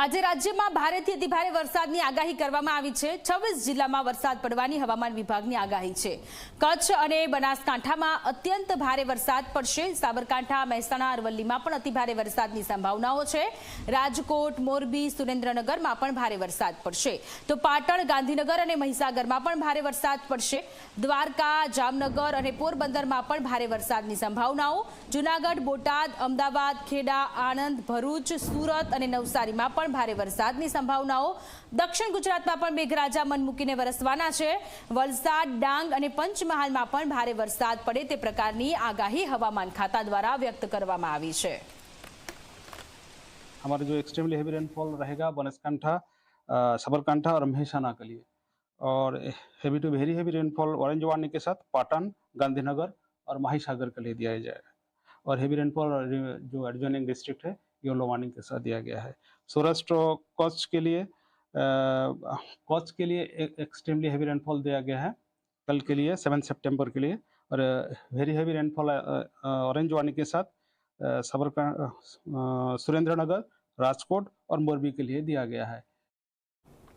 આજે રાજ્યમાં ભારેથી અતિભારે વરસાદની આગાહી કરવામાં આવી છે. છવ્વીસ જિલ્લામાં વરસાદ પડવાની હવામાન વિભાગની આગાહી છે. કચ્છ અને બનાસકાંઠામાં અત્યંત ભારે વરસાદ પડશે. સાબરકાંઠા, મહેસાણા, અરવલ્લીમાં પણ અતિભારે વરસાદની સંભાવનાઓ છે. રાજકોટ, મોરબી, સુરેન્દ્રનગરમાં પણ ભારે વરસાદ પડશે. તો પાટણ, ગાંધીનગર અને મહીસાગરમાં પણ ભારે વરસાદ પડશે. દ્વારકા, જામનગર અને પોરબંદરમાં પણ ભારે વરસાદની સંભાવનાઓ. જુનાગઢ, બોટાદ, અમદાવાદ, ખેડા, આણંદ, ભરૂચ, સુરત અને નવસારીમાં પણ ભારે વરસાદની સંભાવનાઓ દક્ષિણ ગુજરાતમાં પણ મેઘરાજા મન મૂકીને વરસવાના છે વલસાડ ડાંગ અને પંચમહાલમાં પણ ભારે વરસાદ પડે તે પ્રકારની આગાહી હવામાન ખાતા દ્વારા વ્યક્ત કરવામાં આવી છે हमारा जो एक्सट्रीमली हेवी रेनफॉल रहेगा बनासकांठा अ, साबरकांठा और मेहसाना के लिए और heavy to very heavy rainfall orange warning के साथ पाटन गांधीनगर और माहीसागर के लिए दिया जाएगा और हेवी रेनफॉल जो एडजॉइनिंग डिस्ट्रिक्ट है येलो वार्निंग के साथ दिया गया है। सौराष्ट्र कच्छ के लिए कच्छ के लिए एक्सट्रीमली हैवी रेनफॉल दिया गया है कल के लिए सेवन सेप्टेम्बर के लिए। और very heavy rainfall orange warning के साथ सबरका सुरेंद्र नगर राजकोट और मोरबी के लिए दिया गया है।